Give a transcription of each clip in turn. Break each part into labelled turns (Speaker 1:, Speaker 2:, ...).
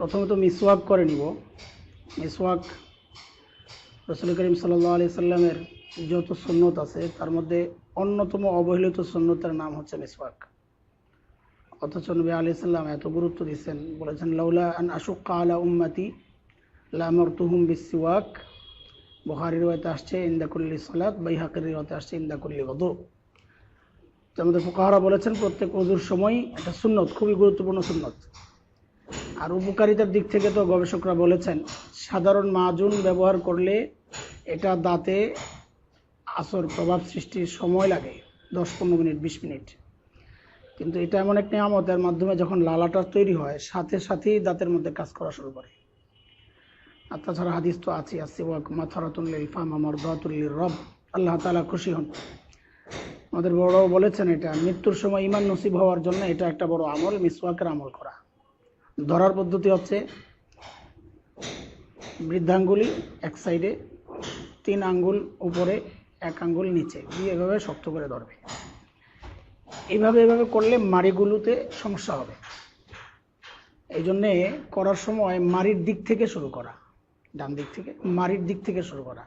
Speaker 1: প্রথমে তো মিসওয়াক করে নিব। মিসওয়াক রসুল করিম সাল্লাহ আলি সাল্লামের যত সুন্নত আছে, তার মধ্যে অন্যতম অবহেলিত সুন্নতের নাম হচ্ছে মিসওয়াক। অথচ নবী আলি সাল্লাম এত গুরুত্ব দিচ্ছেন, বলেছেন, লাউলা আন আশুক্কা আলা উম্মাতি লামর তুহুম বিসিওয়াক। বহারির রয়েতে আসছে ইন্দাকুল্লি সালাত, বাইহাকের রয়েতে আসছে ইন্দাকুল্লি বদু আমাদের ফুকাহারা বলেছেন, প্রত্যেক অজুর সময় একটা সুন্নত, খুবই গুরুত্বপূর্ণ সুন্নত। আর উপকারিতার দিক থেকে তো গবেষকরা বলেছেন, সাধারণ মাজুন ব্যবহার করলে এটা দাঁতে আসর প্রভাব সৃষ্টির সময় লাগে, দশ পনেরো মিনিট, বিশ মিনিট। কিন্তু এটা এমন এক নিয়ামত, এর মাধ্যমে যখন লালাটা তৈরি হয়, সাথে সাথেই দাঁতের মধ্যে কাজ করা শুরু করে। আর তাছাড়া হাদিস তো আছে আসিওয়াক মাথারাতুল্লিল ফাম আমার দাতুল্লিল রব, আল্লাহ তালা খুশি হন। আমাদের বড়রাও বলেছেন এটা, মৃত্যুর সময় ইমান নসিব হওয়ার জন্য এটা একটা বড় আমল, মিসওয়াকের আমল করা। ধরার পদ্ধতি হচ্ছে বৃদ্ধাঙ্গুলি এক সাইডে, তিন আঙ্গুল উপরে, এক আঙ্গুল নিচে। দিয়ে এভাবে শক্ত করে ধরবে। এইভাবে এভাবে করলে মাড়িগুলোতে সমস্যা হবে। এই জন্যে করার সময় মাড়ির দিক থেকে শুরু করা। ডান দিক থেকে, মাড়ির দিক থেকে শুরু করা।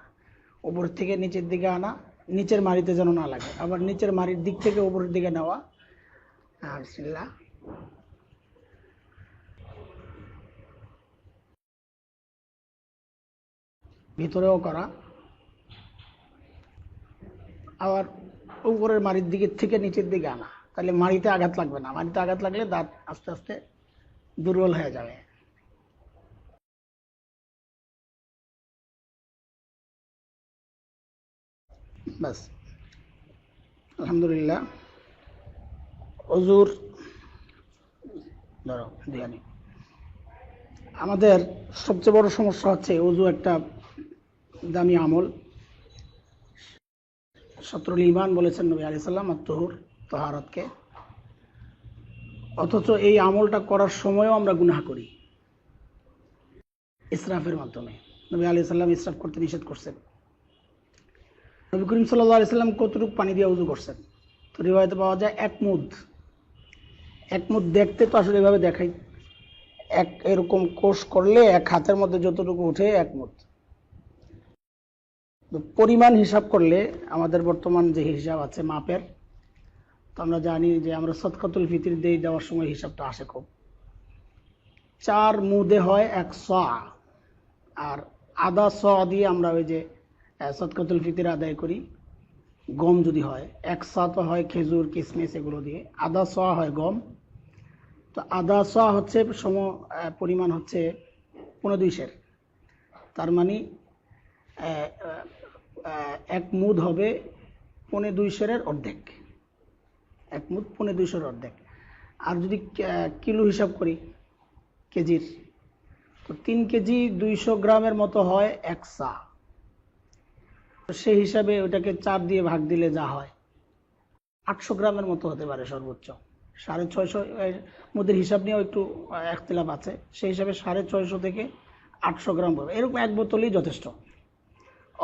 Speaker 1: উপর থেকে নিচের দিকে আনা, নিচের মাড়িতে যেন না লাগে। আবার নিচের মাড়ির দিক থেকে উপরের দিকে নেওয়া। আর বিসমিল্লাহ ভিতরেও করা। আবার উপরের মাড়ির দিকের থেকে নিচের দিকে আনা। তাহলে মাড়িতে আঘাত লাগবে না। মাড়িতে আঘাত লাগলে দাঁত আস্তে আস্তে দুর্বল হয়ে যাবে। ব্যাস। আলহামদুলিল্লাহ। অজুর ধরো আমাদের সবচেয়ে বড় সমস্যা হচ্ছে অজু একটা দামি আমল। সত্রুল ইমান বলেছেন নবী আলি সাল্লাম আত্মহুর তহারতকে। অথচ এই আমলটা করার সময়ও আমরা গুনাহ করি। ইসরাফের মাধ্যমে। নবী আলি সাল্লাম ইসরাফ করতে নিষেধ করছেন। নবী করিম সাল্লাহ আলি সাল্লাম কতটুকু পানি দিয়ে উজু করছেন? তো রিবায়তে পাওয়া যায় এক মুদ। এক মুদ দেখতে তো আসলে এভাবে দেখাই। এক এরকম কোষ করলে এক হাতের মধ্যে যতটুকু উঠে এক মুদ। পরিমাণ হিসাব করলে আমাদের বর্তমান যে হিসাব আছে মাপের, তো আমরা জানি যে আমরা সৎকাতুল ফিতির দিয়ে দেওয়ার সময় হিসাবটা আসে খুব। চার মুদে হয় এক স, আর আদা স দিয়ে আমরা ওই যে সৎকাতুল ফিতির আদায় করি। গম যদি হয়, এক তো হয় খেজুর কিশমিশ এগুলো দিয়ে। আদা স হয় গম। তো আদা স হচ্ছে সম পরিমাণ হচ্ছে পনেরো দুইশের। তার মানে এক মুদ হবে পনে দুই অর্ধেক। এক মুদ পনে দুই অর্ধেক। আর যদি কিলো হিসাব করি, কেজির, তো তিন কেজি দুইশো গ্রামের মতো হয় এক সা তো সেই হিসাবে ওটাকে চার দিয়ে ভাগ দিলে যা হয়, আটশো গ্রামের মতো হতে পারে সর্বোচ্চ। সাড়ে ছয়শো মধ্যে হিসাব নিয়েও একটু একতলাপ আছে। সেই হিসাবে সাড়ে ছয়শো থেকে আটশো গ্রাম পড়বে। এরকম এক বোতলই যথেষ্ট।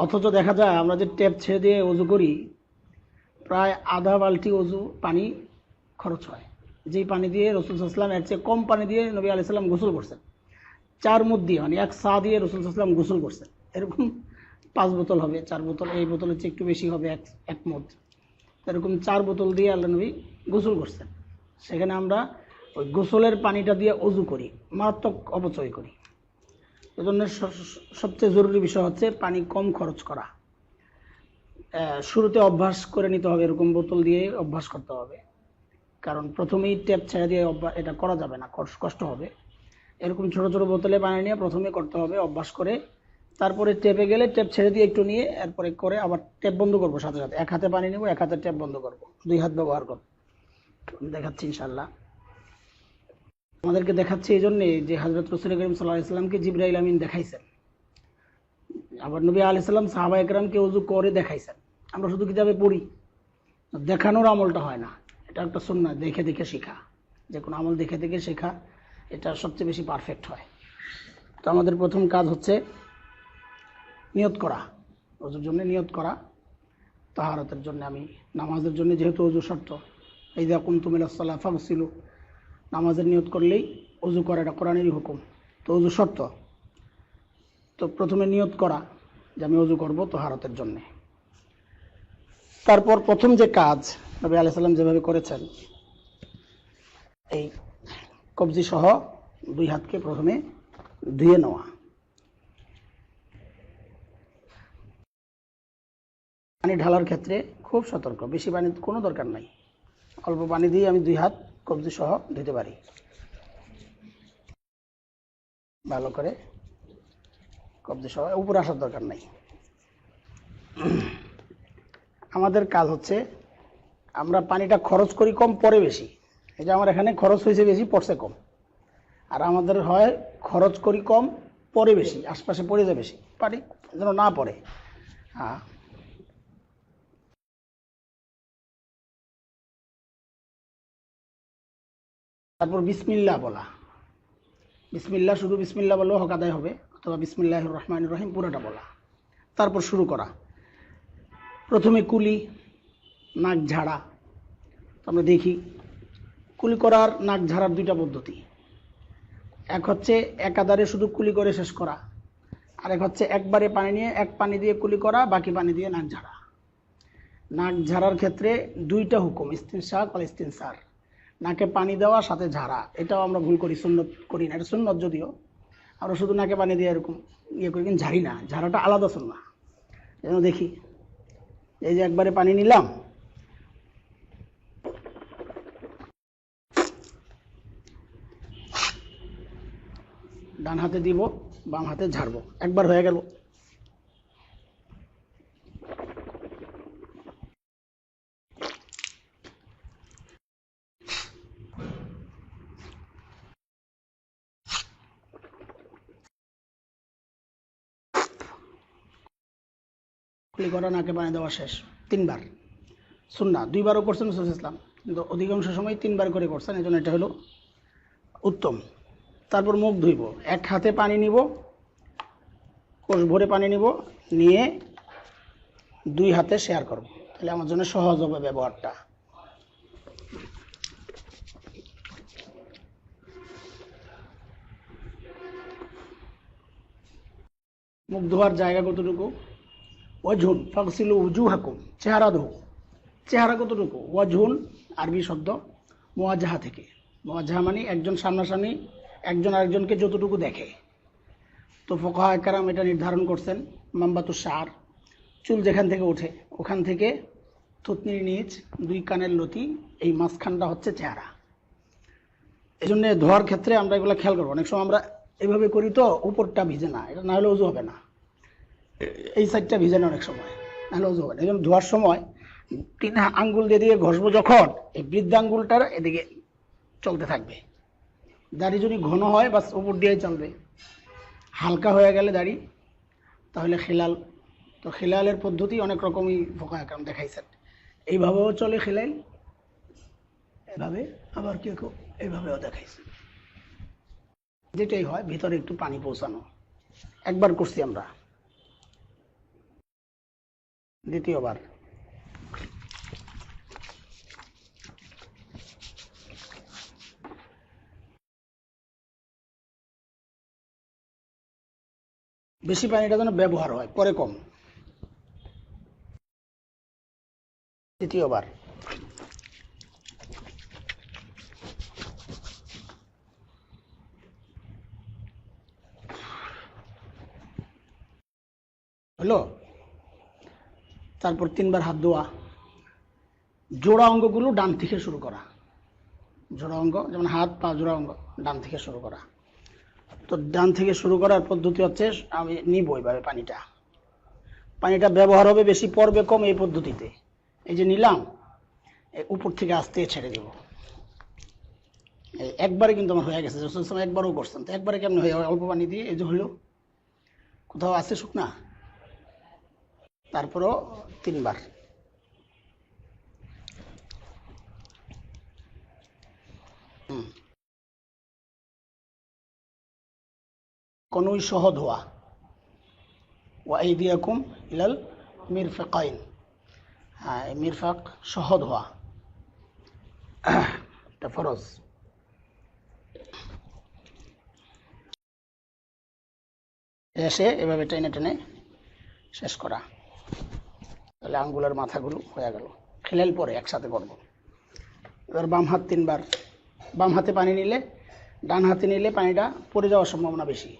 Speaker 1: অথচ দেখা যায় আমরা যে ট্যাপ ছেড়ে দিয়ে অজু করি, প্রায় আধা বালতি অজু পানি খরচ হয়। যেই পানি দিয়ে রসুল সাল্লাম এর চেয়ে কম পানি দিয়ে নবী আলি সাল্লাম গোসল করছেন। চার মুদ দিয়ে মানে এক সা দিয়ে রসুল সাল্লাম গোসল করছেন। এরকম পাঁচ বোতল হবে, চার বোতল, এই বোতলের চেয়ে একটু বেশি হবে এক এক মুদ। এরকম চার বোতল দিয়ে আল্লাহ নবী গোসল করছেন। সেখানে আমরা ওই গোসলের পানিটা দিয়ে অজু করি, মারাত্মক অপচয় করি। এজন্য সবচেয়ে জরুরি বিষয় হচ্ছে পানি কম খরচ করা। শুরুতে অভ্যাস করে নিতে হবে, এরকম বোতল দিয়ে অভ্যাস করতে হবে। কারণ প্রথমেই ট্যাপ ছেড়ে দিয়ে এটা করা যাবে না কষ্ট- হবে। এরকম ছোট ছোট বোতলে পানি নিয়ে প্রথমে করতে হবে অভ্যাস করে। তারপরে টেপে গেলে ট্যাপ ছেড়ে দিয়ে একটু নিয়ে এরপরে করে আবার ট্যাপ বন্ধ করব সাথে সাথে। এক হাতে পানি নেব, এক হাতে ট্যাপ বন্ধ করব। দুই হাত ব্যবহার করব। দেখাচ্ছি ইনশাল্লাহ আমাদেরকে দেখাচ্ছে এই জন্যে যে হজরত রসুল করিম সাল্লাহ ইসলামকে জিব্রাইল আমিন দেখাইছেন। আবার নবী আলি সাল্লাম সাহাবা একরামকে উজু করে দেখাইছেন। আমরা শুধু কিতাবে পড়ি। দেখানোর আমলটা হয় না। এটা একটা সুন্না দেখে দেখে শেখা। যে কোনো আমল দেখে দেখে শেখা, এটা সবচেয়ে বেশি পারফেক্ট হয়। তো আমাদের প্রথম কাজ হচ্ছে নিয়ত করা। অজুর জন্য নিয়ত করা। তাহারতের জন্য আমি, নামাজের জন্য যেহেতু অজু শর্ত এই দেখুন তুমি ফামসিলু নামাজের নিয়ত করলেই অজু করাটা কোরআনেরই হুকুম। তো অজু শর্ত। তো প্রথমে নিয়ত করা যে আমি অজু করব তো হারতের জন্যে। তারপর প্রথম যে কাজ নবী আলাইসাল্লাম যেভাবে করেছেন, এই কবজি সহ দুই হাতকে প্রথমে ধুয়ে নেওয়া। পানি ঢালার ক্ষেত্রে খুব সতর্ক, বেশি পানি কোনো দরকার নাই। অল্প পানি দিয়ে আমি দুই হাত কবজি সহ ধুতে পারি। ভালো করে কবজি সহ, উপরে আসার দরকার নাই। আমাদের কাজ হচ্ছে, আমরা পানিটা খরচ করি কম, পরে বেশি। এই যে আমার এখানে খরচ হয়েছে বেশি, পড়ছে কম। আর আমাদের হয় খরচ করি কম, পরে বেশি, আশপাশে পড়ে যায় বেশি। পানি যেন না পড়ে। হ্যাঁ। তারপর বিসমিল্লা বলা। বিসমিল্লা শুধু বিসমিল্লা বললেও হক আদায় হবে, অথবা বিসমিল্লাহ রহমান রহিম পুরোটা বলা। তারপর শুরু করা। প্রথমে কুলি, নাক ঝাড়া। আমরা দেখি, কুলি করার, নাক ঝাড়ার দুইটা পদ্ধতি। এক হচ্ছে একাধারে শুধু কুলি করে শেষ করা। আর এক হচ্ছে একবারে পানি নিয়ে, এক পানি দিয়ে কুলি করা, বাকি পানি দিয়ে নাক ঝাড়া। নাক ঝাড়ার ক্ষেত্রে দুইটা হুকুম, ইস্তিনশাক আর ইস্তিনসার। নাকে পানি দেওয়া সাথে ঝাড়া। এটাও আমরা ভুল করি, সুন্নত করি না। এটা সুন্নত যদিও, আমরা শুধু নাকে পানি দিয়ে এরকম ইয়ে করি, কিন্তু ঝাড়ি না। ঝাড়াটা আলাদা সুন্না যেন দেখি, এই যে একবারে পানি নিলাম। ডান হাতে দিব, বাম হাতে ঝাড়বো। একবার হয়ে গেল। কুলি করা নাকে পানি দেওয়া শেষ। তিনবার। সুন্না দুইবারও করছেন রসুল ইসলাম। কিন্তু অধিকাংশ সময় তিনবার করে করছেন এই জন্য এটা হলো উত্তম। তারপর মুখ ধুইব। এক হাতে পানি নিব, কোষ ভরে পানি নিব, নিয়ে দুই হাতে শেয়ার করব। তাহলে আমার জন্য সহজ হবে ব্যবহারটা। মুখ ধোয়ার জায়গা কতটুকু? ওয়াজহুন ফাকসিলু উজু হাকুম চেহারা ধো চেহারা কতটুকু? ওয়াজহুন, আরবি শব্দ মোয়াজাহা থেকে। মোয়াজাহা মানে একজন সামনাসামনি একজন আরেকজনকে যতটুকু দেখে। তো ফোকাহা একরাম এটা নির্ধারণ করছেন, মাম্বাতু সার চুল যেখান থেকে ওঠে, ওখান থেকে থুতনির নিচ, দুই কানের লতি, এই মাঝখানটা হচ্ছে চেহারা। এই জন্য ধোয়ার ক্ষেত্রে আমরা এগুলো খেয়াল করব। অনেক সময় আমরা এভাবে করি তো, উপরটা ভিজে না, এটা না হলে উজু হবে না। এই সাইডটা ভিজে না অনেক সময়। নাহলে উজু হবে ধোয়ার সময় তিন আঙ্গুল দিয়ে দিয়ে ঘষবো যখন, এই বৃদ্ধাঙ্গুলটার এদিকে চলতে থাকবে। দাড়ি যদি ঘন হয়, বাস উপর দিয়েই চলবে। হালকা হয়ে গেলে দাড়ি, তাহলে খেলাল। তো খেলালের পদ্ধতি অনেক রকমই ফোকা একরাম দেখাইছেন এইভাবেও চলে খেলাইল এভাবে আবার কেউ কেউ এইভাবেও দেখাইছে। যেটাই হয়, ভিতরে একটু পানি পৌঁছানো। একবার করছি আমরা। দ্বিতীয়বার। বেশি পানিটা যেন ব্যবহার হয় পরে কম। তৃতীয়বার। হলো? তারপর তিনবার হাত ধোয়া। জোড়া অঙ্গগুলো ডান থেকে শুরু করা। জোড়া অঙ্গ, যেমন হাত, পা, জোড়া অঙ্গ, ডান থেকে শুরু করা। তো ডান থেকে শুরু করার পদ্ধতি হচ্ছে, আমি নিব এইভাবে পানিটা। পানিটা ব্যবহার হবে বেশি, পড়বে কম এই পদ্ধতিতে। এই যে নিলাম উপর থেকে আস্তে ছেড়ে দেব। একবারে কিন্তু আমার হয়ে গেছে একবারও করছেন, তো একবারে কেমন হয়ে অল্প পানি দিয়ে, এই যে হলো। কোথাও আছে শুকনা? তারপরও তিনবার। কনুই সহ ধোয়া ওয়াইদিয়াকুম ইলাল মিরফাকাইন। হ্যাঁ মিরফাক সহ ধোয়া এটা ফরজ। এসে এভাবে টেনে টেনে শেষ করা। তাহলে আঙ্গুলের মাথাগুলো হয়ে গেল। খেলেল পরে একসাথে করব এবার বাম হাত তিনবার। বাম হাতে পানি নিলে, ডান হাতে নিলে পানিটা পড়ে যাওয়ার সম্ভাবনা বেশি।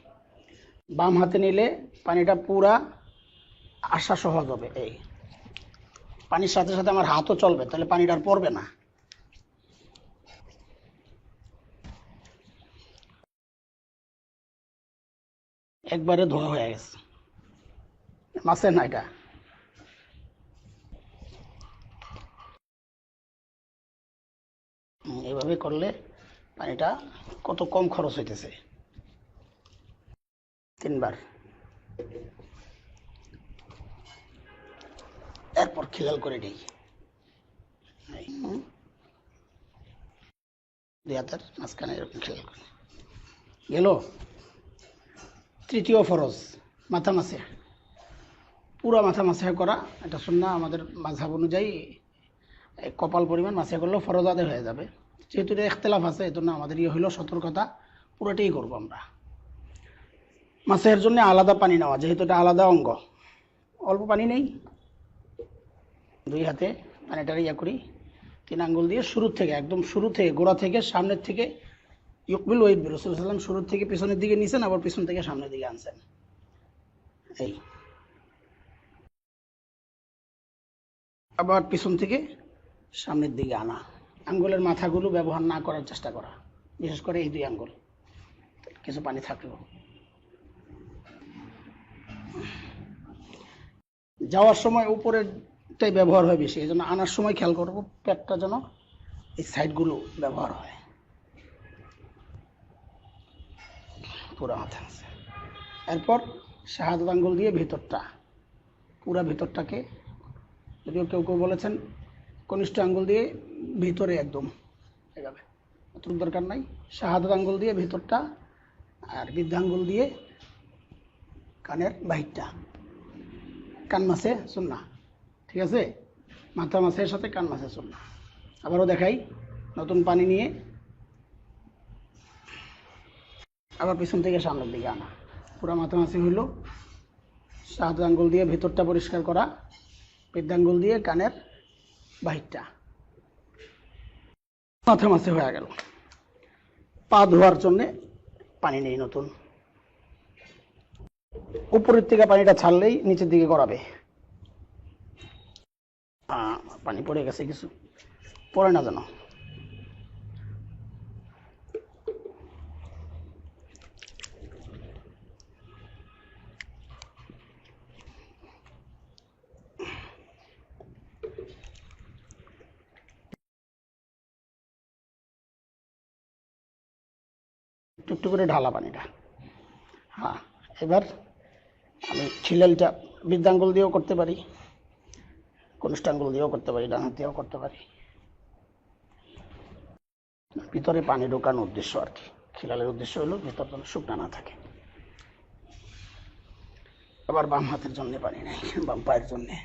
Speaker 1: বাম হাতে নিলে পানিটা পুরা আসা সহজ হবে এই। পানির সাথে সাথে আমার হাতও চলবে, তাহলে পানিটা আর পড়বে না। একবারে ধোয়া হয়ে গেছে। মাছের না এটা এভাবে করলে পানিটা কত কম খরচ হইতেছে। তিনবার। এরপর খিলাল করে দুই হাতের মাঝখানে এরকম খিলাল করে গেল। তৃতীয় ফরজ, মাথা মাসে পুরো মাথা মাসে করা, এটা শুননা আমাদের মাঝাব অনুযায়ী কপাল পরিমাণ মাসে করলেও ফরজ আদায় হয়ে যাবে। যেহেতু এটা এখতলাফ আছে এই জন্য আমাদের ইয়ে হইল সতর্কতা, পুরোটাই করব আমরা। মাছের জন্য আলাদা পানি নেওয়া, যেহেতু এটা আলাদা অঙ্গ। অল্প পানি নেই। দুই হাতে পানিটা ইয়া করি, তিন আঙ্গুল দিয়ে শুরু থেকে, একদম শুরু থেকে, গোড়া থেকে, সামনের থেকে ইকবিল ওয়াইদ রসুলাম শুরু থেকে পিছনের দিকে নিছেন, আবার পিছন থেকে সামনের দিকে আনছেন। এই। আবার পিছন থেকে সামনের দিকে আনা। আঙ্গুলের মাথাগুলো ব্যবহার না করার চেষ্টা করা। বিশেষ করে এই দুই আঙ্গুল। কিছু পানি থাকল। যাওয়ার সময় উপরেরটাই ব্যবহার হয় বেশি। এই জন্য আনার সময় খেয়াল করব, পেটটা যেন এই সাইডগুলো ব্যবহার হয়। পুরা মাথা আছে। এরপর শাহাদত আঙ্গুল দিয়ে ভেতরটা, পুরা ভেতরটাকে, যদিও কেউ কেউ বলেছেন কনিষ্ঠ আঙ্গুল দিয়ে ভিতরে একদম এভাবে। অতটুকু দরকার নাই। শাহাদত আঙ্গুল দিয়ে ভিতরটা আর বৃদ্ধাঙ্গুল দিয়ে কানের বাহিরটা। কান মাসে শুননা ঠিক আছে? মাথা মাছের সাথে কান মাসে শুননা আবারও দেখাই, নতুন পানি নিয়ে আবার পিছন থেকে সামনের দিকে আনা। পুরো মাথা মাছি হইল। সাত আঙ্গুল দিয়ে ভেতরটা পরিষ্কার করা। বৃদ্ধাঙ্গুল দিয়ে কানের মাথা মাসে হয়ে গেল। পা ধোয়ার জন্যে পানি নেই নতুন। উপরের থেকে পানিটা ছাড়লেই নিচের দিকে গড়াবে। পানি পড়ে গেছে কিছু। পড়ে না যেন। একটু করে ঢালা পানিটা। হ্যাঁ এবার আমি খিলেলটা বৃদ্ধাঙ্গুল দিয়েও করতে পারি, কনিষ্ঠাঙ্গুল দিয়েও করতে পারি, ডান দিয়েও করতে পারি। ভিতরে পানি ঢোকানোর উদ্দেশ্য আর কি। খিলালের উদ্দেশ্য হলো ভিতর যেন শুকনা না থাকে। আবার বাম হাতের জন্য পানি নেই, বাম পায়ের জন্যে।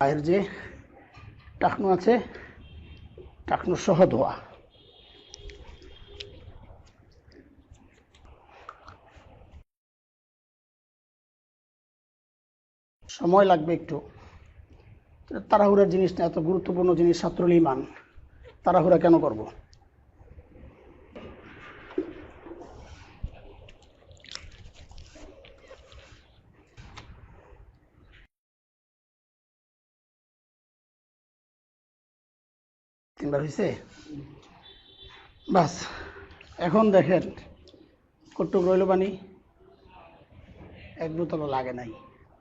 Speaker 1: পায়ের যে টাকনো আছে, টাকনো সহ ধোয়া। সময় লাগবে একটু। তাড়াহুড়ার জিনিসটা এত গুরুত্বপূর্ণ জিনিস ছাত্রল ইমান তাড়াহুড়া কেন করব? তিনবার হয়েছে বাস, এখন দেখেন কটুক রইল পানি। এক বোতলও লাগে নাই।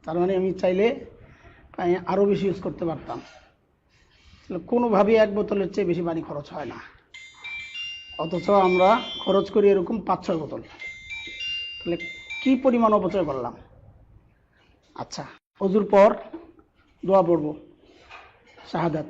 Speaker 1: তার মানে আমি চাইলে পানি আরও বেশি ইউজ করতে পারতাম। কোনোভাবেই এক বোতলের চেয়ে বেশি পানি খরচ হয় না। অথচ আমরা খরচ করি এরকম পাঁচ ছয় বোতল। তাহলে কি পরিমাণ অপচয় করলাম? আচ্ছা অজুর পর দোয়া পড়ব। শাহাদাত।